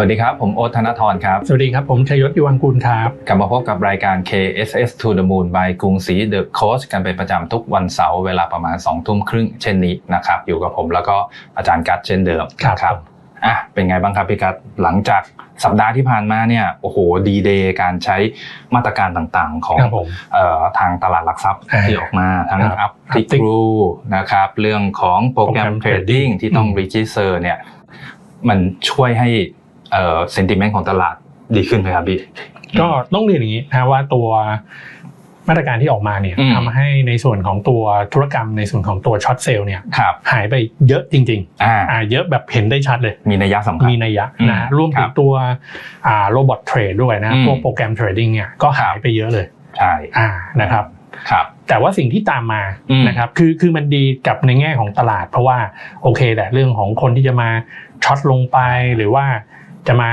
สวัสดีครับ ผมโอ๊ตธนทรครับ สวัสดีครับ ผมชยศยุวังกุลครับ กลับมาพบกับรายการ KSS to the Moon by กรุงศรี The Coach กันเป็นประจำทุกวันเสาร์เวลาประมาณ2ทุ่มครึ่งเช่นนี้นะครับ อยู่กับผมแล้วก็อาจารย์กัดเช่นเดิมครับนะครับอะเป็นไงบ้างครับพี่กัดหลังจากสัปดาห์ที่ผ่านมาเนี่ยโอ้โหดีเดย์การใช้มาตรการต่างๆของครับผมเอ่อทางตลาดหลักทรัพย์อ่าที่ออกมาทั้งครับอัพทิก Uptick รูนะครับเรื่องของโปรแกรมโปรแกรมเทรดดิ้งที่ต้องอืมรีจิสเตอร์เนี่ยมันช่วยให้ เอ่อเซนติเมนต์ของตลาดดีขึ้นไหมครับพี่ ก็ต้องเรียนอย่างนี้นะว่าตัวมาตรการที่ออกมาเนี่ยอืมทำให้ในส่วนของตัวธุรกรรมในส่วนของตัวช็อตเซลล์เนี่ยครับหายไปเยอะจริงอ่าๆอ่าเยอะแบบเห็นได้ชัดเลย มีนัยยะสำคัญมีนัยยะอืมนะรวมถึครังบตัวอ่าโรบอทเทรดด้วยนะอืมพวกโปรแกรมเทรดดิ้งเนี่ยก็หายไปเยอะเลยใช่อ่านะครับครับแต่ว่าสิ่งที่ตามมาอืมนะครับคือคือมันดีกับในแง่ของตลาด เพราะว่าโอเคแหละเรื่องของคนที่จะมาช็อตลงไปหรือว่า จะมา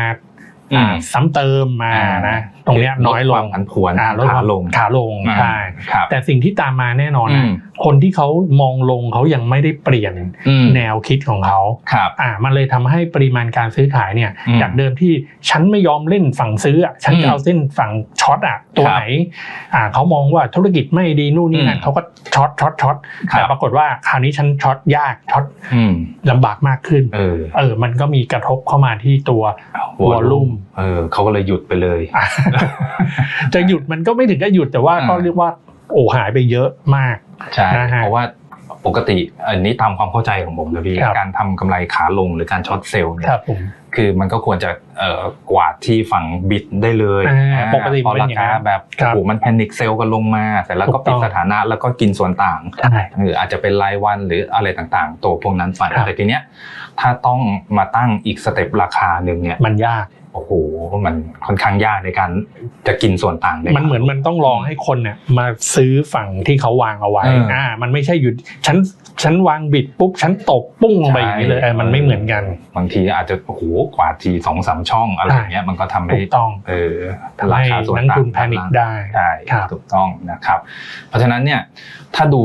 อ่าซ้ำเติมมาอ่านะ ตรงเนี้ยน้อยลควางมผันผวนอ่าลดขาความลงขาลงอ่าใช่ครับแต่สิ่งที่ตามมาแน่นอนนะอืมคนที่เขามองลงเขายังไม่ได้เปลี่ยนอืมแนวคิดของเขาครับอ่ามันเลยทำให้ปริมาณการซื้อขายเนี่ยอืมจากเดิมที่ฉันไม่ยอมเล่นฝั่งซื้ออะฉันอืมจะเอาเส้นฝั่งช็อตอะตัวครับไหนอ่าเขามองว่าธุรกิจไม่ดีนู่นนี่นั่อืนมเขาก็ช็อตช็อตช็อตครับแต่ปรากฏว่าคราวนี้ฉันช็อตยากช็อตอืมลำบากมากขึ้นเออเออมันก็มีกระทบเข้ามาที่ตัว Volume เออเขาก็เลยหยุดไปเลยอะจะหยุดมันก็ไม่ถึงกับหยุดแต่ว่าอ่าก็เรียกว่าโอ้หายไปเยอะมากใช่นะฮะเพราะว่าปกติอันนี้ตามความเข้าใจของผมนะพี่ครับการทำกำไรขาลงหรือการช็อตเซลล์เนี่คยรับผมคือมันก็ควรจะเอ่อกวาดที่ฝั่งบิดได้เลยอ่าอ่าปกติพอเป็นราอย่างคานั้นแบบครับโอ้โหมันแพนิคเซลกันลงมาเสร็จแล้วก็ถูกต้ปิดองสถานะแล้วก็กินส่วนต่างใช่หรืออาจจะเป็นรายวันหรืออะไรต่างๆ ตัวพวกนั้นไปครับแต่ทีเนี้ยถ้าต้องมาตั้งอีกสเต็ปราคาหนึ่งเนี่ยมันยาก โอ้โหมันค่อนข้างยากในการจะกินส่วนต่างได้มันเหมือนมันต้องรองให้คนเนี่ยมาซื้อฝั่งที่เขาวางเอาไว้เอออ่อ่ามันไม่ใช่อยู่ฉันฉันวางบิดปุ๊บฉันตบปุ้งลงไปอย่างนี้เลยใช่เออมันไม่เหมือนกัน บางทีอาจจะโอ้โหกว่าทีสองสามช่องอะไรอย่างเงี้ยมันก็ทำให้ถูกต้องเออราให้คาส่วนนักต่างทุนแพนิคได้ใช่ครับถูกต้องนะครับ เพราะฉะนั้นเนี่ยถ้าดู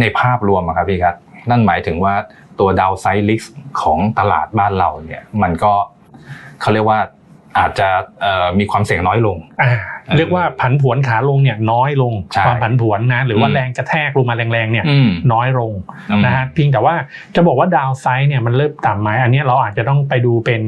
ในภาพรวมอะครับพี่ครับนั่นหมายถึงว่าตัวดาวไซด์ลิสของตลาดบ้านเราเนี่ยมันก็ เขาเรียกว่าอาจจะเอ่อมีความเสี่ยงน้อยลงอ่าเออเรียกว่าผันผวนขาลงเนี่ยน้อยลงใช่ความผันผวนนะหรือว่าอืมแรงกระแทกลงมาแรงๆเนี่ยอืมน้อยลงอืมนะฮะเพียงแต่ว่าจะบอกว่าดาวไซด์เนี่ยมันเริ่มต่ำไหมอันเนี้ยเราอาจจะต้องไปดูเป็น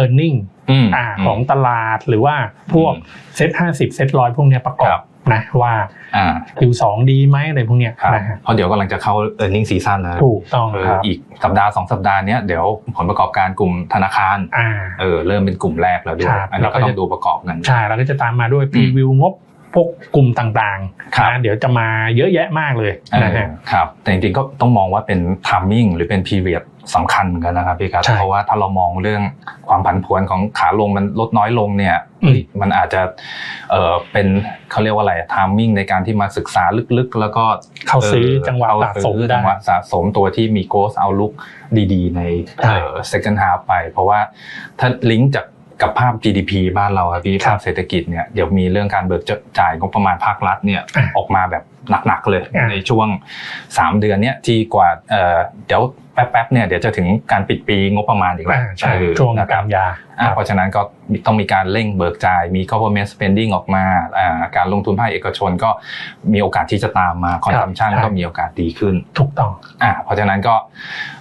e a r n i n g อืมอ่าของตลาดหรือว่าพวกอืมเซ็ตห้าสิบเซ็ตร้อยพวกเนี้ยประกอครับบ นะว่าอ่า Q2 ดีไหมอะไรพวกเนี้ยครับนะฮะเพราะเดี๋ยวกำลังจะเข้า e a r n i n g season แล้วถูกต้องเออครับอีกสัปดาห์สองสัปดาห์เนี้ยเดี๋ยวผลประกอบการกลุ่มธนาคารอ่า เออเริ่มเป็นกลุ่มแรกแล้วด้วย ครับอันนี้แล้วก็ก็ต้อจะงดูประกอบกัน ใช่แล้วก็จะตามมาด้วยพรีวิวงบ พวกกลุ่มต่างครับๆนะเดี๋ยวจะมาเยอะแยะมากเลยเออนะฮะครับแต่จริงๆก็ต้องมองว่าเป็น timing หรือเป็น period สำคัญเหมือนกันนะครับพี่ครับใช่เพราะว่าถ้าเรามองเรื่องความผันผวนของขาลงมันลดน้อยลงเนี่ยอืมมันอาจจะเออเป็นเขาเรียกว่าอะไร timing ในการที่มาศึกษาลึกๆ แล้วก็เข้าซื้ออจังหวะเข้าสะสมซื้อได้จังหวะสะสมตัวที่มี growth outlook ดีๆ ในใช่เอ่อ second half ไป เพราะว่าถ้าลิงก์จาก กับภาพ GDP บ้านเราครับพี่ครัภาบพเศรษฐกิจเนี่ยเดี๋ยวมีเรื่องการเบิกจ่ายงบประมาณภาครัฐเนี่ยอะออกมาแบบหนักๆเลยอะในช่วง 3 เดือนเนี้ยที่กว่าเอ่อเดี๋ยวแป๊บๆเนี่ยเดี๋ยวจะถึงการปิดปีงบประมาณอีกแล้วอ่าใช่เออช่วงนะคการับรยาอะเพราะฉะนั้นก็ต้องมีการเร่งเบิกจ่ายมี government spending ออกมาอ่าการลงทุนภาคเอกชนก็มีโอกาสที่จะตามมา consumption ใช่ก็มีโอกาสดีขึ้นถูกต้องอะเพราะฉะนั้นก็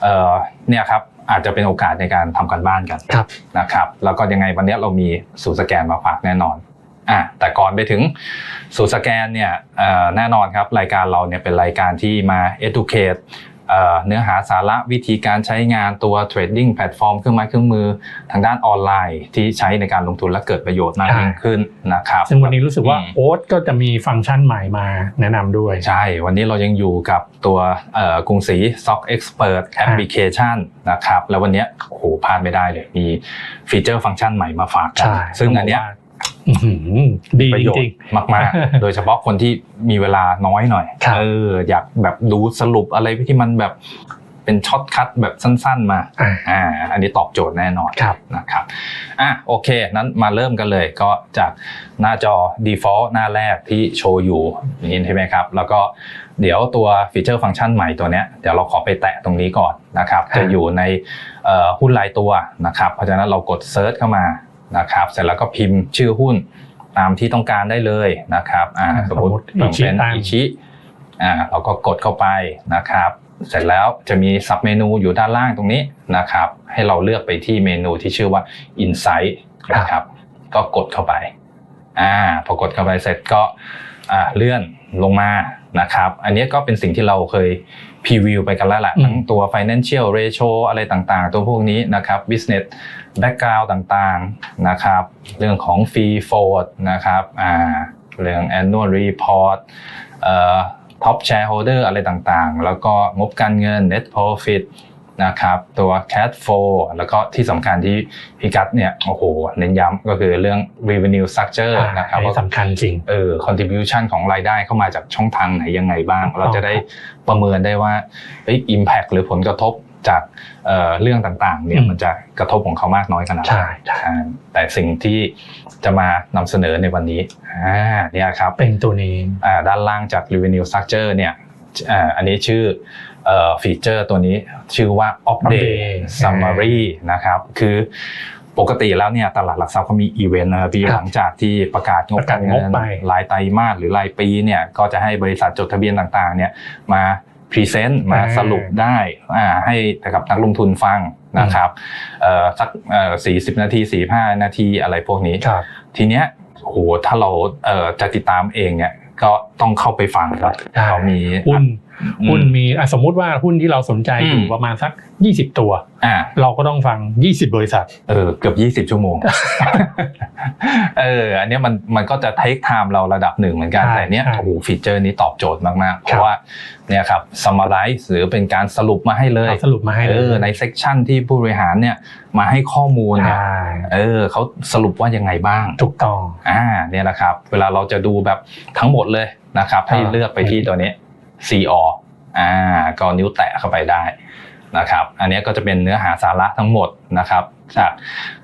เอ่อเนี่ยครับ อาจจะเป็นโอกาสในการทำการบ้านกันครับนะครับ แล้วก็ยังไงวันนี้เรามีสูตรสแกนมาฝากแน่นอนอะแต่ก่อนไปถึงสูตรสแกนเนี่ยเอ่อแน่นอนครับรายการเราเนี่ยเป็นรายการที่มา educate เอ่อเนื้อหาสาระวิธีการใช้งานตัว trading แพลตฟอร์มเครื่องไม้เครื่องมือทางด้านออนไลน์ที่ใช้ในการลงทุนและเกิดประโยชน์มากยิ่งขึ้นนะครับซึ่งวันนี้รู้สึกว่าอืมโอ๊ตก็จะมีฟังก์ชันใหม่มาแนะนำด้วย ใช่ วันนี้เรายังอยู่กับตัวเอ่อกรุงศรี Stock Expert แอปพลิเคชันนะครับแล้ววันนี้โอ้โหพลาดไม่ได้เลยมีฟีเจอร์ฟังก์ชันใหม่มาฝากกัใช่ซึ่งอันเนี้ยอื้อหือ ดีประจโยชริงน์มากๆ โดยเฉพาะคนที่มีเวลาน้อยหน่อยครับเอออยากแบบดูสรุปอะไรที่มันแบบเป็นช็อตคัทแบบสั้น ๆมาๆอ่าอ่าอันนี้ตอบโจทย์แน่นอนครับนะครับอะโอเคนั้นมาเริ่มกันเลยก็จากหน้าจอ default หน้าแรกที่โชว์อยู่นี่ใช่ไหมครับ แล้วก็เดี๋ยวตัวฟีเจอร์ฟังก์ชันใหม่ตัวเนี้ยเดี๋ยวเราขอไปแตะตรงนี้ก่อนนะครับครับจะอยู่ในเเอ่อหุ้นรายตัวนะครับ เพราะฉะนั้นเรากดเซิร์ชเข้ามา นะครับ เสร็จแล้วก็พิมพ์ชื่อหุ้นตามที่ต้องการได้เลยนะครับอ่าอ่าสมมติสมมุติอิชิเป็นตังอิชิอ่าเราก็กดเข้าไปนะครับ เสร็จแล้วจะมีสับเมนูอยู่ด้านล่างตรงนี้นะครับ ให้เราเลือกไปที่เมนูที่ชื่อว่า Insight นะครับ ก็กดเข้าไปอ่าพอกดเข้าไปเสร็จก็อ่าเลื่อนลงมานะครับ อันนี้ก็เป็นสิ่งที่เราเคยพรีวิวไปกันแล้วแหละอืมทั้งตัว financial ratio อะไรต่างๆ ตัวพวกนี้นะครับ business background ต่างๆนะครับ เรื่องของ fee float นะครับอ่าเรื่อง annual report เอ่อ top shareholder อะไรต่างๆ แล้วก็งบการเงิน net profit นะครับตัว cash flow แล้วก็ที่สำคัญที่พี่กัตเนี่ยโอ้โหเน้นย้ำก็คือเรื่อง revenue structure อ่านะครับอันนี้ว่าสำคัญจริงเออ contribution ของรายได้เข้ามาจากช่องทางไหนยังไงบ้างถูกต้องเราจะได้ประเมินได้ว่าเอ้ย impact หรือผลกระทบ จากเอ่อเรื่องต่างๆเนี่ยมันจะกระทบของเขามากน้อยขนาดไหนใช่ใช่อ่าแต่สิ่งที่จะมานำเสนอในวันนี้อ่าเนี่ยครับเป็นตัวนี้อ่าด้านล่างจาก revenue structure เนี่ยอ่าอันนี้ชื่อเอ่อฟีเจอร์ตัวนี้ชื่อว่า update Update summary นะครับคือปกติแล้วเนี่ยตลาดหลักทรัพย์เขามีอีเวนต์นะครับพี่ครับหลังจากที่ประกาศงบประกาศการงเงิบนไปรายไตรมาสหรือรายปีเนี่ยก็จะให้บริษัทจดทะเบียนต่างๆเนี่ยมา พรีเซนต์มาสรุปได้อ่าให้กับนักลงทุนฟังนะครับเอ่อสักเอ่อสี่สิบนาทีสี่ห้านาทีอะไรพวกนี้ครับทีเนี้ยโหถ้าเราเอ่อจะติดตามเองเนี่ยก็ต้องเข้าไปฟังครับใช่เขามีหุ้นอืม หุ้นมีอะสมมุติว่าหุ้นที่เราสนใจอยู่อืมประมาณสัก 20 ตัวอ่าเราก็ต้องฟัง 20 บริษัทเออเกือบยี่สิบ20 ชั่วโมงเอออันเนี้ยมันมันก็จะเทคไทม์เราระดับหนึ่งเหมือนกันใช่แต่เนี้ยใช่โอ้โหฟีเจอร์นี้ตอบโจทย์มากๆ เพครับราะว่าเนี่ยครับ summarize หรือเป็นการสรุปมาให้เลยเราสรุปมาให้เลเอยอในเซกชันที่ผู้บริหารเนี่ยมาให้ข้อมูลเนี่ยใช่เออเขาสรุปว่ายังไงบ้างถูกต้องอ่าเนี่ยนะครับ เวลาเราจะดูแบบทั้งหมดเลยนะครับให้อ่าเลือกไปที่ตัวนี้ CO อ่าก็นิ้วแตะเข้าไปได้นะครับ อันนี้ก็จะเป็นเนื้อหาสาระทั้งหมดนะครับจาก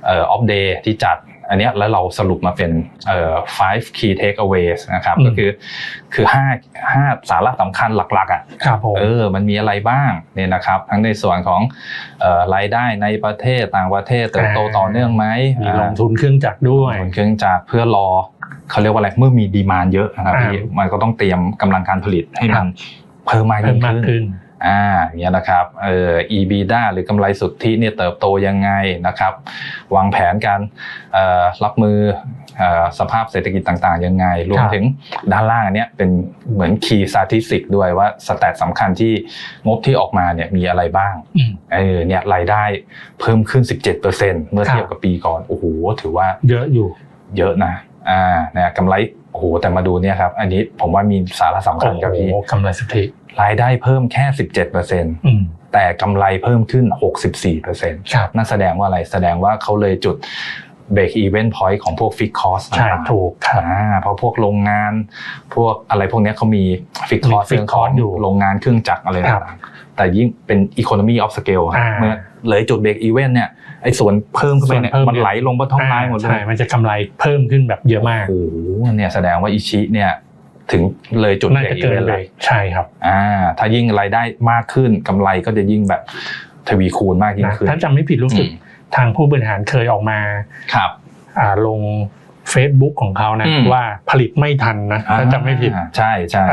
ออฟเดย์ที่จัด อันเนี้ยแล้วเราสรุปมาเป็นเอ่อ five key takeaways นะครับอืมก็คือคือห้าห้าสาระสำคัญหลักๆอะครับผมเออมันมีอะไรบ้างเนี่ยนะครับ ทั้งในส่วนของเอ่อรายได้ในประเทศต่างประเทศเติบโตต่อเนื่องไหมมีอ่าลงทุนเครื่องจักรด้วยบนเครื่องจักรเพื่อรอเขาเรียกว่าอะไรเมื่อมีดีมานเยอะนะครับอ่าพี่มันก็ต้องเตรียมกำลังการผลิตให้ครัมับนเพิ่มมากเพิ่ยิ่มงมากขึ้นขึ้น อ่าอย่างเงี้ยนะครับเอ่อ EBITDA หรือกำไรสุทธิเนี่ยเติบโตยังไงนะครับ วางแผนการเอ่อรับมือเอ่อสภาพเศรษฐกิจต่างๆ ยังไง รวมครับถึงด้านล่างอันเนี้ยเป็นเหมือน key statistic ด้วยว่าสแตทสำคัญที่งบที่ออกมาเนี่ยมีอะไรบ้างอืมเออเนี่ยรายได้เพิ่มขึ้น 17%เมื่อครับเทียบกับปีก่อนโอ้โหถือว่าเยอะอยู่เยอะนะอ่าเนี่ยกำไรโอ้โหแต่มาดูเนี่ยครับ อันนี้ผมว่ามีสาระสำคัโอ้ญครับโหพี่กำไรสุทธิ รายได้เพิ่มแค่ 17%เอืมแต่กำไรเพิ่มขึ้น 64%ครับนั่นแสดงว่าอะไรแสดงว่าเขาเลยจุด break even point ของพวก fixed cost ใช่ต่างๆถูกครับอ่าเพราะพวกโรงงาน พวกอะไรพวกเนี้ยเขามี fixed มี cost fixed เรื่องของ cost อยู่โรงงานเครื่องจักรอะไรครับต่างๆแต่ยิ่งเป็น economy of scale ครับอ่าเมื่อเลยจุด break even เนี่ยไอ้ส่วนเพิ่มขึ้นไปเนี่ยส่วนเพิ่มมันไหลลงบนท้องไลน์หมดเลใช่ยมันจะกำไรเพิ่มขึ้นแบบเยอะมากโอ้โหเนี่ยแสดงว่าอิชิเนี่ย ถึงเลยจุดน่าเบรจะกอีเกิเวนนต์เลแล้วยใช่ครับ อ่า ถ้ายิ่งรายได้มากขึ้นกำไรก็จะยิ่งแบบทวีคูณมากยิ่งนะขึ้นถ้าจำไม่ผิดรู้สึกอืมทางผู้บริหารเคยออกมาครับอ่าลง Facebook ของเขานะอืมว่าผลิตไม่ทันนะถ้าจำไม่ผิดอ่าใช่ใช่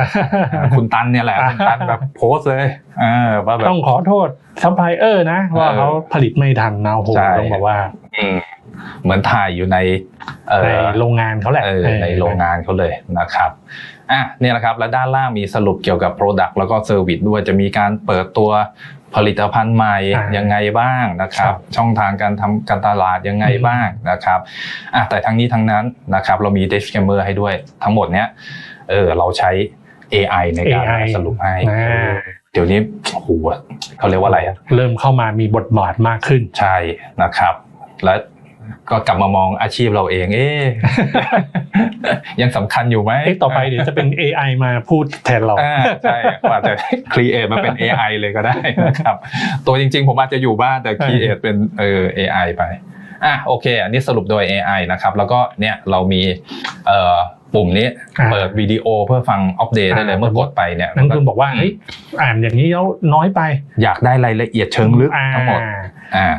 อ่าคุณตันเนี่ยแหละอ่าคุณตันแบบโพสต์เลยเออว่าแบบต้องขอโทษซัพพลายเออร์นะว่าเออเขาผลิตไม่ทันนะโอ้โหใช่ต้องบอกว่าอืม เหมือนถ่ายอยู่ในเอในอโรงงานเขาแหละเออเออในโรงงานเขาเลยนะครับอะเนี่ยแหละครับแล้วด้านล่างมีสรุปเกี่ยวกับ Product แล้วก็ Service ด้วยจะมีการเปิดตัวผลิตภัณฑ์ใหม่อ่ายัยังไงบ้างนะครับครับ ช่องทางการทำการตลาดยังไงอืมบ้างนะครับอะแต่ทั้งนี้ทั้งนั้นนะครับ เรามี disclaimer ให้ด้วยทั้งหมดเนี้ยเออเราใช้ AI ในการ AI สรุปให้อ่าเดี๋ยวนี้โอ้โหเขาเรียกว่าอะไรอะเริ่มเข้ามามีบทบาทมากขึ้นใช่นะครับ และ ก็กลับมามองอาชีพเราเอง เอ๊ะยังสำคัญอยู่ไหมเอ๊ะต่อไปเดี๋ยวจะเป็น AI มาพูดแทนเราอ่าใช่อาจจะ create มาเป็น AI เลยก็ได้นะครับ ตัวจริง ๆ ผมอาจจะอยู่บ้านแต่ create เป็นเออ AI ไปอะโอเค อันนี้สรุปโดย AI นะครับแล้วก็เนี่ยเรามีเอ่อปุ่มนี้อ่าเปิดวิดีโอเพื่อฟังอัปเดตได้เลยอ่าเมื่อกดไปเนี่ยนักลงทุนบอกว่าเฮ้ยอ่านอย่างนี้แล้วน้อยไป อยากได้รายละเอียดเชิงลึกอ่าทั้งหมดอ่า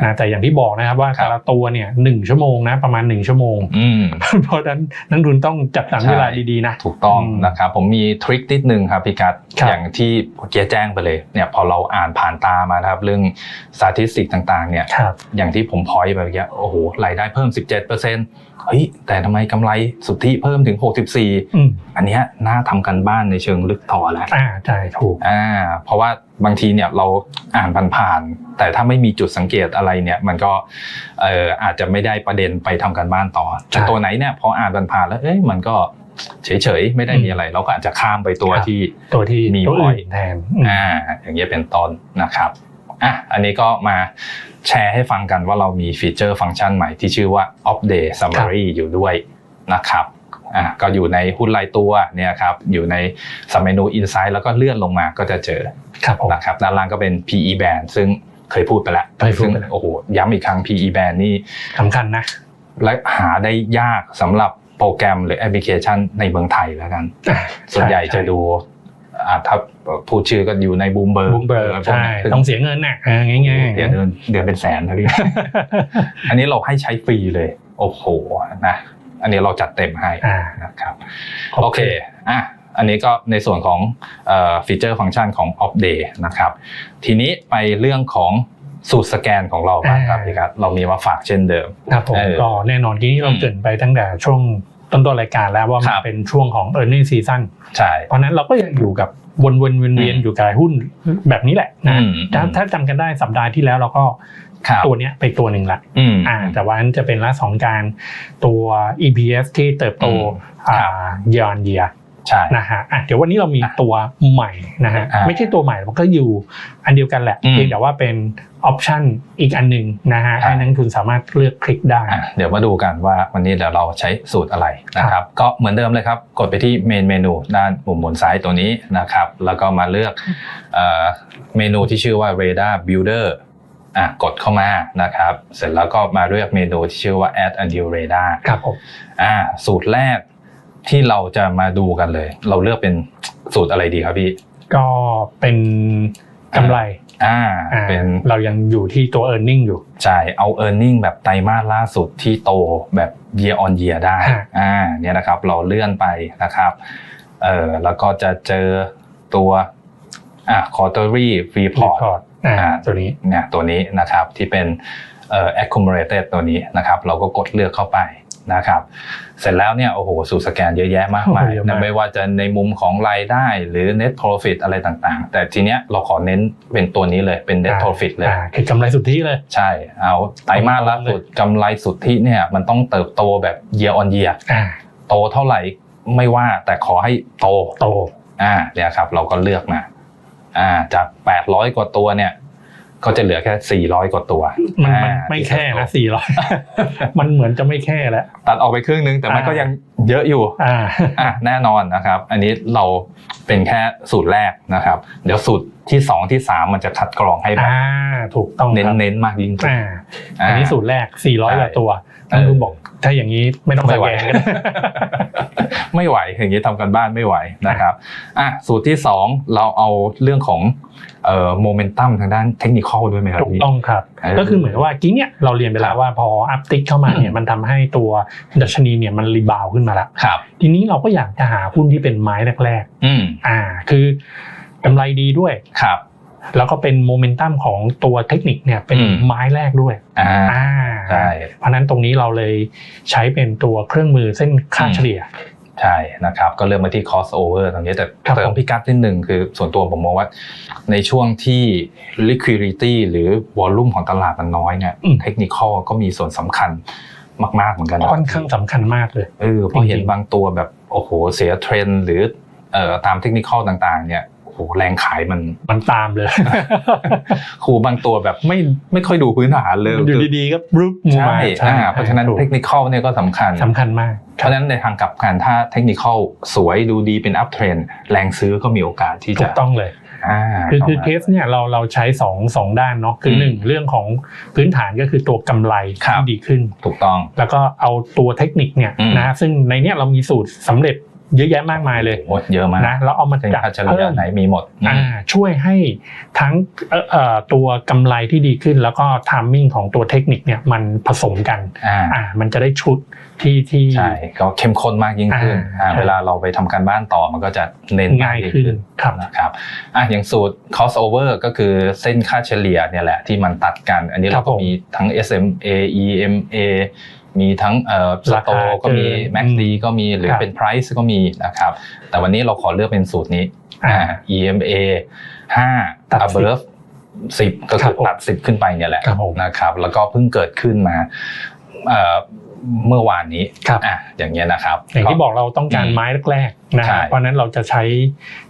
นะแต่อย่างที่บอกนะครับว่าครับแต่ละตัวเนี่ยหนึ่งชั่วโมงนะประมาณหนึ่งชั่วโมงอืมเพราะฉะนั้นนักลงทุนต้องจัดสรรใช่เวลาดีๆนะถูกต้องอืมนะครับผมมีทริคนิดนึงครับพี่กัดครับอย่างที่เมื่อกี้แจ้งไปเลยเนี่ยพอเราอ่านผ่านตามานะครับเรื่องสถิติต่างๆเนี่ยครับอย่างที่ผมพอยต์ไปเมื่อกี้โอ้โหรายได้เพิ่ม 17% เฮ้ยแต่ทำไมกำไรสุทธิเพิ่มถึง 64อืมอันเนี้ยน่าทำกันบ้านในเชิงลึกต่อแล้วอ่าใช่ถูกอ่าเพราะว่าบางทีเนี่ยเราอ่านผ่านๆแต่ถ้าไม่มีจุดสังเกตอะไรเนี่ยมันก็เอ่ออาจจะไม่ได้ประเด็นไปทำกันบ้านต่อแต่ใช่ตัวไหนเนี่ยพออ่านผ่านๆแล้วเอ้ยมันก็เฉยๆไม่ได้มีอะไร เราก็อาจจะข้ามไปตัวครับที่ตัวที่มีตัวบ่อยอื่นแทนอืมอ่าอย่างเงี้ยเป็นต้นนะครับ อะอันนี้ก็มาแชร์ให้ฟังกันว่าเรามีฟีเจอร์ฟังก์ชันใหม่ที่ชื่อว่า Update Summary อยู่ด้วยนะครับอะก็อยู่ในหุ้นรายตัวเนี่ยครับอยู่ในสเมนู Insight แล้วก็เลื่อนลงมาก็จะเจอครับผมนะครับด้านล่างก็เป็น PE band ซึ่งเคยพูดไปแล้วเคยพูดซึ่งไปแล้วโอ้โหย้ำอีกครั้ง PE band นี่สำคัญนะและหาได้ยากสำหรับโปรแกรมหรือแอปพลิเคชันในเมืองไทยแล้วกันอ่าส่วนใหญ่จะดูอ่า ถ้าพูดชื่อก็อยู่ในบูมเบิร์บูมเบิร์กใช่ต้องเสียเงินน่ะอ่าง่ายๆเดือนเดือนเดือนเป็นแสนนะพี่อันนี้เราให้ใช้ฟรีเลย โอ้โหนะอันนี้เราจัดเต็มให้อ่านะครับโอเคโอเคอะอันนี้ก็ในส่วนของฟีเจอร์ฟังก์ชันของ Off Day นะครับ ทีนี้ไปเรื่องของสูตรสแกนของเราบ้างครับอ่าพี่ครับเรามีมาฝากเช่นเดิมครับผมเออก็แน่นอนที่นี่เราอืมเกรินไปตั้งแต่ช่วง ต้นต้นๆรายการแล้วว่ามัคนรับเป็นช่วงของ e a r n i n g season ใช่เพราะฉะนั้นเราก็ยังอยู่กับวนวนเวียนเวียนอืมอยู่กับหุ้นแบบนี้แหละนะอืมถ้าถ้าจำกันได้สัปดาห์ที่แล้วเราก็ครับตัวเนี้ยไปตัวหนึ่งละอืมอ่า แต่ว่าอันจะเป็นลักษณ์ของการตัว EPS ที่เติบโตอืมอ่าครับเยอนเยีย ใช่นะฮะอะเดี๋ยววันนี้เรามีอะตัวใหม่นะฮะอ่าไม่ใช่ตัวใหม่มันก็อยู่อันเดียวกันแหละอืมเพียงแต่ว่าเป็นออปชันอีกอันหนึ่งนะฮะครับให้นักลงทุนสามารถเลือกคลิกได้อะเดี๋ยวมาดูกันว่าวันนี้เดี๋ยวเราใช้สูตรอะไรนะครับก็เหมือนเดิมเลยครับ กดไปที่เมนเมนูด้านมุมบนซ้ายตัวนี้นะครับแล้วก็มาเลือกเอ่อเมนูที่ชื่อว่า Radar Builder อะกดเข้ามานะครับ เสร็จแล้วก็มาเลือกเมนูที่ชื่อว่า Add a new radar ครับผมอ่าสูตรแรก ที่เราจะมาดูกันเลย เราเลือกเป็นสูตรอะไรดีครับพี่ ก็เป็นกำไรอ่าอ่าเป็นเรายังอยู่ที่ตัว e a r n i n g อยู่จ่ายเอา e a r n i n g แบบไตรมาสล่าสุดที่โตแบบ year on year ได้ฮะอ่าเนี่ยนะครับเราเลื่อนไปนะครับเอ่อแล้วก็จะเจอตัวอ่า quarterly report พอร์ตอ่าอ่าตัวนี้เนี่ยตัวนี้นะครับที่เป็นเอ่อ accumulated ตัวนี้นะครับ เราก็กดเลือกเข้าไป นะครับ เสร็จแล้วเนี่ยโอ้โหสูตรสแกนเยอะแยะมากมายโอ้โหเยอะมากนะไม่ว่าจะในมุมของรายได้หรือ net profit อะไรต่างๆ แต่ทีเนี้ยเราขอเน้นเป็นตัวนี้เลยเป็น net อ่า profit เลยอ่าคือกำไรสุทธิเลย ใช่เอาไตรมาสล่าสุดกำไรสุทธิเนี่ยมันต้องเติบโตแบบ year on year อ่าโตเท่าไหร่ไม่ว่าแต่ขอให้โตโตอ่าเนี่ยครับเราก็เลือกมาอ่าจาก 800 กว่าตัวเนี่ย ก็จะเหลือแค่ 400 กว่าตัวมันอ่ามันไม่แค่นะสี่ร้อยมันเหมือนจะไม่แค่แล้วตัดออกไปครึ่งนึงแต่มันอ่าก็ยังเยอะอยู่อ่าอะแน่นอนนะครับ อันนี้เราเป็นแค่สูตรแรกนะครับ เดี๋ยวสูตรที่2ที่3มันจะคัดกรองให้แบบอ่าถูกต้องเน้นครับเน้นๆมากยิ่งขึ้นอ่าอันนี้สูตรแรก 400กว่าตัวเออ ท่านผู้บอก ถ้าอย่างนี้ไม่ต้องสไม่ไหวแกนก็ได้ไม่ไหวอย่างนี้ทำกันบ้านไม่ไหวนะครับอะสูตรที่ 2 เราเอาเรื่องของเอ่อโมเมนตัมทางด้านเทคนิคอลด้วยไหมครับถูกพี่ต้องครับเออก็คือเหมือนว่ากี้เนี่ยเราเรียนไปแล้วว่าพออัพติกเข้ามาเนี่ยมันทำให้ตัวดัชนีเนี่ยมันรีบาวขึ้นมาแล้วครับทีนี้เราก็อยากจะหาหุ้นที่เป็นไม้แรกอืมๆอ่าคือกำไรดีด้วยครับ แล้วก็เป็นโมเมนตัมของตัวเทคนิคเนี่ยเป็นอืมไม้แรกด้วยอ่าอ่าใช่เพราะฉะนั้นตรงนี้เราเลยใช้เป็นตัวเครื่องมือเส้นค่าอืมเฉลี่ยใช่นะครับก็เริ่มมาที่ cost over ตรงนี้แต่ครับเติมพิกัดนิดหนึ่งคือส่วนตัวผมมองว่าในช่วงที่ liquidity หรือ volume ของตลาดมันน้อยเนี่ยอืมเทคนิคก็มีส่วนสำคัญมากๆเหมือนกันนะค่อนข้างสำคัญมากเลยเออเพราะเห็นจริงๆบางตัวแบบโอ้โหเสียเทรนด์หรือเอ่อตามเทคนิคต่างๆเนี่ย โอ้โหแรงขายมันมันตามเลยครูบางตัวแบบไม่ไม่ค่อยดูพื้นฐานเลยอยู่ดีๆก็บรุบใช่มาอ่าเพราะฉะนั้นถูกเทคนิคเนี่ยก็สำคัญสำคัญมาก เพราะฉะนั้นในทางกลับกันถ้าเทคนิคสวยดูดีเป็นอัพเทรนแรงซื้อก็มีโอกาสที่ถูจะกต้องเลยอ่าคือคือข้าเคมาสเนี่ยเราเราใช้สองสองด้านเนาะคืออืมหนึ่งเรื่องของพื้นฐานก็คือตัวกำไรครับที่ดีขึ้นถูกต้อง แล้วก็เอาตัวเทคนิคเนี่ยอืมนะซึ่งในเนี้ยเรามีสูตรสำเร็จ เยอะแยะมากมายเลยโอ้เยอะมากนะแล้วเอามาเส้นจัดค่าเฉลี่ยเพิ่มไหนมีหมดอืมอ่าช่วยให้ทั้งเอ่อเอ่อตัวกำไรที่ดีขึ้น แล้วก็ทามมิ่งของตัวเทคนิคเนี่ยมันผสมกันอ่าอ่ามันจะได้ชุดที่ที่ใช่ก็เข้มข้นมากยิ่งขึ้นอ่าอ่าเวลาเราไปทำการบ้านต่อมันก็จะเน้นมง่ายขึ้นครับนะครับอะอย่างสูตร crossover ก็คือเส้นค่าเฉลี่ยเนี่ยแหละที่มันตัดกัน อันนี้ครัเราบก็ผมมีทั้ง SMA EMA มีทั้งเอ่อสราโตคาก็มีเกิน MACD ก็มีหรือครับเป็น price ก็มีนะครับแต่วันนี้เราขอเลือกเป็นสูตรนี้อ่าอ่า EMA 5ตัด above 10ก็ครัคืบอผมตัด10ขึ้นไปเนี่ยแหละครับผมนะครับแล้วก็เพิ่งเกิดขึ้นมาเอ่อเมื่อวานนี้ครับอะอย่างเงี้ยนะครับ อย่างที่บอกเราต้องการอืมไม้แรกๆนะใช่เพราะฉะนั้นเราจะใช้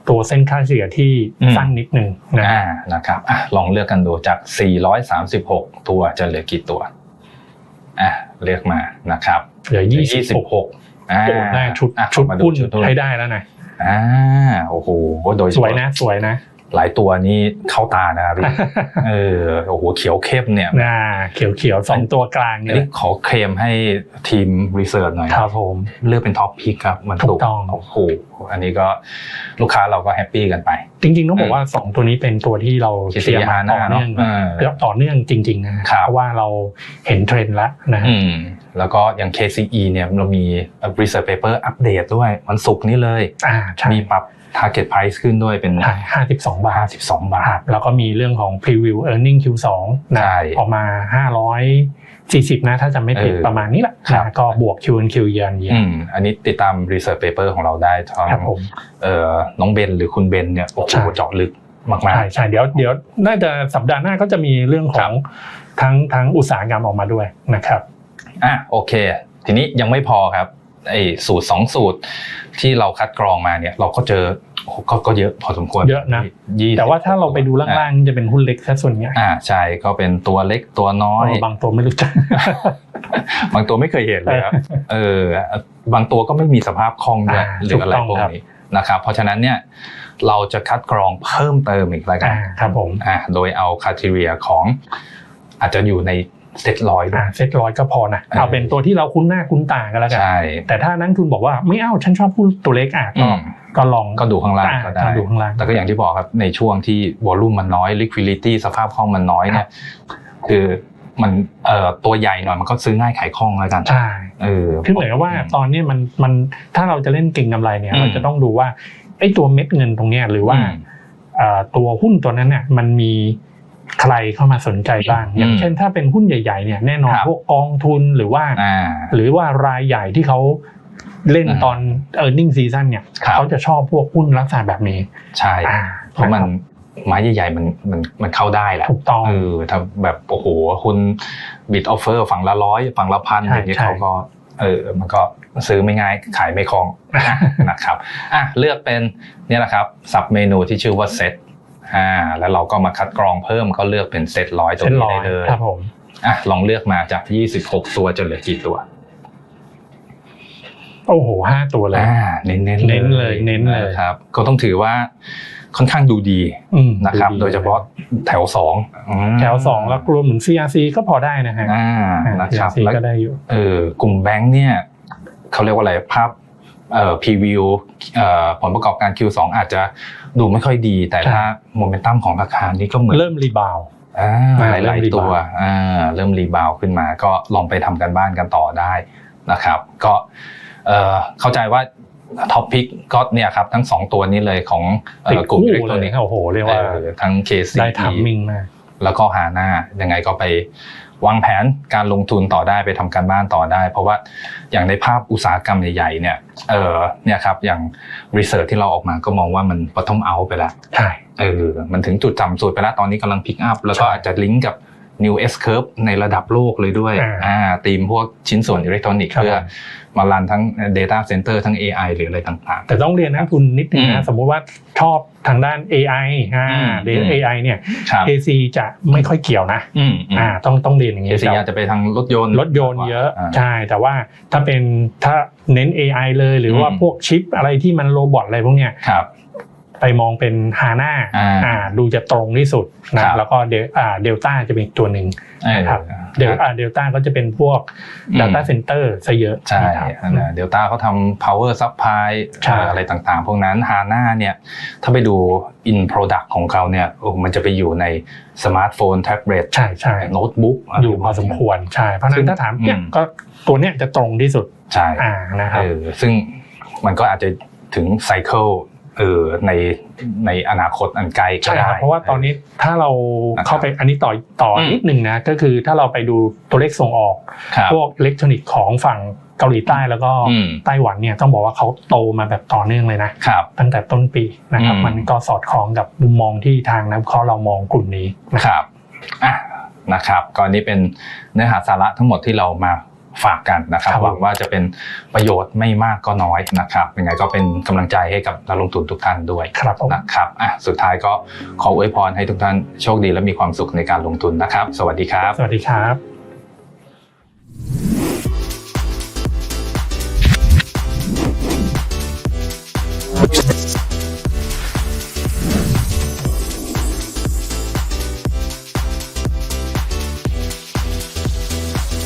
ตัวเส้นค่าเฉลี่ยที่อืมสั้นนิดหนึ่งนะอ่านะครับอะลองเลือกกันดูจาก 436 ตัวจะเหลือกี่ตัวอะ เลือกมานะครับเหลือยี่สิบหก26อ่าโอ้ได้ชุดอะชุดมาหุ้นชุดหุ้นให้ได้แล้วนะอ่าโอ้โหโดยเฉสวยพาะนะสวยนะ หลายตัวนี้เข้าตานะพี่เออโอ้โหเขียวเข้มเนี่ยน่าเขียวเขียวๆสองตัวกลางอันเนี่ยนี้ขอเคลมให้ทีมรีเสิร์ชหน่อยครับผมเลือกเป็นท็อปพิกครับมันถูกต้องโอ้โห อันนี้ก็ลูกค้าเราก็แฮปปี้กันไป จริงๆต้องบอกว่าสองตัวนี้เป็นตัวที่เราคิดเชียร์มาหน้าต่อเนอะเนื่องเออต่อเนื่องจริงๆนะครับเพราะว่าเราเห็นเทรนด์แล้วนะฮะอืมแล้วก็อย่าง KCE เนี่ยเรามี research paper อัปเดตด้วยวันศุกร์นี้เลยอ่าใช่มีปรับ target price ขึ้นด้วยเป็นห้าสิบสองบาท 52 บาท แล้วก็มีเรื่องของ preview earning Q2 นะใช่ออกมา 540 นะถ้าจำไม่ผิดเออประมาณนี้แหละครับนะก็บวก Q N Q เยือนเยียอืมอันนี้ติดตาม research paper ของเราได้ทั้งครับผมเอ่อน้องเบนหรือคุณเบนเนี่ยโอ้โหใช่เจาะลึกมากใช่ใช่เดี๋ยวเดี๋ยวน่าจะสัปดาห์หน้าก็จะมีเรื่องขครัองบทั้งทั้งอุตสาหกรรมออกมาด้วยนะครับๆอะโอเค ทีนี้ยังไม่พอครับไอ้สูตรสองสูตรที่เราคัดกรองมาเนี่ยเราก็เจอโอ้โห ก็ก็เยอะพอสมควรเยอะนะยี่สิบแต่ว่าถ้าเราไปดูล่างๆจะเป็นหุ้นเล็กซะส่วนใหญ่อ่าใช่ก็เป็นตัวเล็กตัวน้อยเออบางตัวไม่รู้จัก บางตัวไม่เคยเห็นเลยครับเออบางตัวก็ไม่มีสภาพคล่องด้วยอ่าหรืออะไรถูกต้องพวกครับนี้นะครับเพราะฉะนั้นเนี่ยเราจะคัดกรองเพิ่มเติมอีกแล้วกันอ่าครับผมอ่าโดยเอาคาทีเรียของอาจจะอยู่ใน เซตร้อยด้วอ่ายเซ็ตร้อยก็พอนะเอาเป็นตัวที่เราคุ้นหน้าคุ้นตากันแล้วกันใช่แต่ถ้านักทุนบอกว่าไม่เอาฉันชอบหุ้นตัวเล็กอะอืก็มก็ลองก็ดูข้างล่างก็ได้อ่าดูข้างล่าง แต่ก็อย่างที่บอกครับในช่วงที่วอลลุ่มมันน้อย liquidity สภาพคล่องมันน้อยเนี่ยคือมันเอ่อตัวใหญ่หน่อยมันก็ซื้อง่ายขายคล่องแล้วกันใช่เออคือเหมือนกับว่าตอนเนี้ยมันมันถ้าเราจะเล่นเก่งกำไรเนี่ยอืมเราจะต้องดูว่าไอ้ตัวเม็ดเงินตรงเนี้ยหรือว่าอืมเอ่อตัวหุ้นตัวนั้นเนี่ยมันมี ใครเข้ามาสนใจบ้างอืมอย่างเช่นถ้าเป็นหุ้นใหญ่ๆเนี่ยแน่นอนครับพวกกองทุนหรือว่าอ่าหรือว่ารายใหญ่ที่เขาเล่นอ่าตอน e a r n i n g season เนี่ยครับเขาจะชอบพวกหุ้นลักษณะแบบนี้ ใช่อ่าเพราะมันไม้ใหญ่ๆมันมันมันเข้าได้แหละถูกต้องเออถ้าแบบโอ้โหคุณบิดออฟเฟอร์ฝั่งละร้อยฝั่งละพันใช่อย่างนี้ใช่เขาก็เออมันก็ซื้อไม่ง่ายขายไม่คล่องนะครับอะเลือกเป็นเนี่ยแหละครับสับเมนูที่ชื่อว่าเซต อ่าแล้วเราก็มาคัดกรองเพิ่มก็เลือกเป็นเซตร้อยตัวเส้นนี้ร้อได้ยเลยครับผมอะลองเลือกมาจาก 26 ตัวจะเหลือกี่ตัว โอ้โหห้าตัวเลยอ่าเน้นๆเน้นเลยเน้นเลยนะครับ ก็ต้องถือว่าค่อนข้างดูดีอืมนะครับดีโดยเฉพาะแถวสองอืมแถวสองแล้วรวมถึง CRC ก็พอได้นะฮะอ่านะครับ CRC แล้วก็ได้อยู่เออกลุ่มแบงค์เนี่ยเขาเรียกว่าอะไรภาพ เอ่อพรีวิวเอ่อผลประกอบการ Q2 อาจจะดูไม่ค่อยดี แต่ถ้าโมเมนตัมของราคานี่ก็เหมือนเริ่มรีบาวด์อ่าอ่าหลายเริ่มๆตัว rebound อ่าเริ่มรีบาวขึ้นมาก็ลองไปทำกันบ้านกันต่อได้นะครับ ก็เอ่อเข้าใจว่าท็อปพิกก็เนี่ยครับทั้งสองตัวนี้เลยของเอ่ติดอกลุ่มคู่อิเล็กทรอเลนิยกส์โอ้โหเรียกว่าเออทั้ง KC ได้ทามมิ่งมากแล้วก็หาหน้ายังไงก็ไป วางแผนการลงทุนต่อได้ไปทำการบ้านต่อได้ เพราะว่าอย่างในภาพอุตสาหกรรมใหญ่ๆเนี่ยเออเนี่ยครับอย่างรีเสิร์ชที่เราออกมาก็มองว่ามัน bottom out ไปแล้วใช่เออมันถึงจุดต่ำสุดไปแล้วตอนนี้กำลังพิกอัพแล้วก็ใช่อาจจะลิงก์กับ new S curve ในระดับโลกเลยด้วยอ่าอ่าตีมพวกชิ้นส่วนอิเล็กทรอนิกส์ครับเพื่อมารันทั้ง data center ทั้ง AI หรืออะไรต่างแต่ต้องเรียนนักทุนนิดนึงอืนะมสมมุติว่าชอบทางด้าน AI อ่าอืมเรียนอืม AI เนี่ยๆครับ AC จะไม่ค่อยเกี่ยวนะอืมอืมอ่าต้องต้องเรียนอย่างเอนี้ซีอาจจะไปทางรถยนต์รถยนต์เยอะาใช่แต่ว่าถ้าเป็นถ้าเน้น AI เลยหรือว่าอืมพวกชิปอะไรที่มันโรบอทอะไรพวกเนี้ยครับ ไปมองเป็นฮาน่าอ่าอ่าดูจะตรงที่สุดครันะบแล้วก็เดลอ่าเดลต้าจะเป็นอีกตัวหนึ่งเออนะครับเดลอ่าเดลต้าก็จะเป็นพวกอืม Data Center ซะเยอะใช่นะครับเดลต้าเขาทำ power supply ใช่เอ่ออะไรต่างๆ พวกนั้น HANA เนี่ยถ้าไปดู in product ของเขาเนี่ยโอ้มันจะไปอยู่ในสมาร์ทโฟนแท็บเล็ตใช่ใช่โน้ตบุ๊กอยู่พอสมควรใช่เพราะฉะซึ่นั้งนถ้าถามเนี่ยอืมก็ตัวเนี้ยจะตรงที่สุดใช่อ่านะครับเออซึ่งมันก็อาจจะถึงไซเคิล เออในในอนาคตอันไกลก็ใช่ได้ครับเพราะว่าตอนนี้ถ้าเรานะครับเข้าไปอันนี้ต่อต่ออม นิดหนึ่งนะก็คือถ้าเราไปดูตัวเลขส่งออก ครับพวกอิเล็กทรอนิกส์ของฝั่งเกาหลีใต้แล้วก็อืมไต้หวันเนี่ยต้องบอกว่าเขาโตมาแบบต่อเนื่องเลยนะครับ ตั้งแต่ต้นปีนะครับอืม มันก็สอดคล้องกับมุมมองที่ทางนักวิเคราะห์เรามองกลุ่มนี้นะครับอะนะครับก็อันนี้เป็นเนื้อหาสาระทั้งหมดที่เรามา ฝากกันนะครับหวังว่าจะเป็นประโยชน์ไม่มากก็น้อยนะครับยังไงก็เป็นกำลังใจให้กับนักลงทุนทุกท่านด้วยนะครับอะสุดท้ายก็ขออวยพรให้ทุกท่านโชคดีและมีความสุขในการลงทุนนะครับ สวัสดีครับ สวัสดีครับ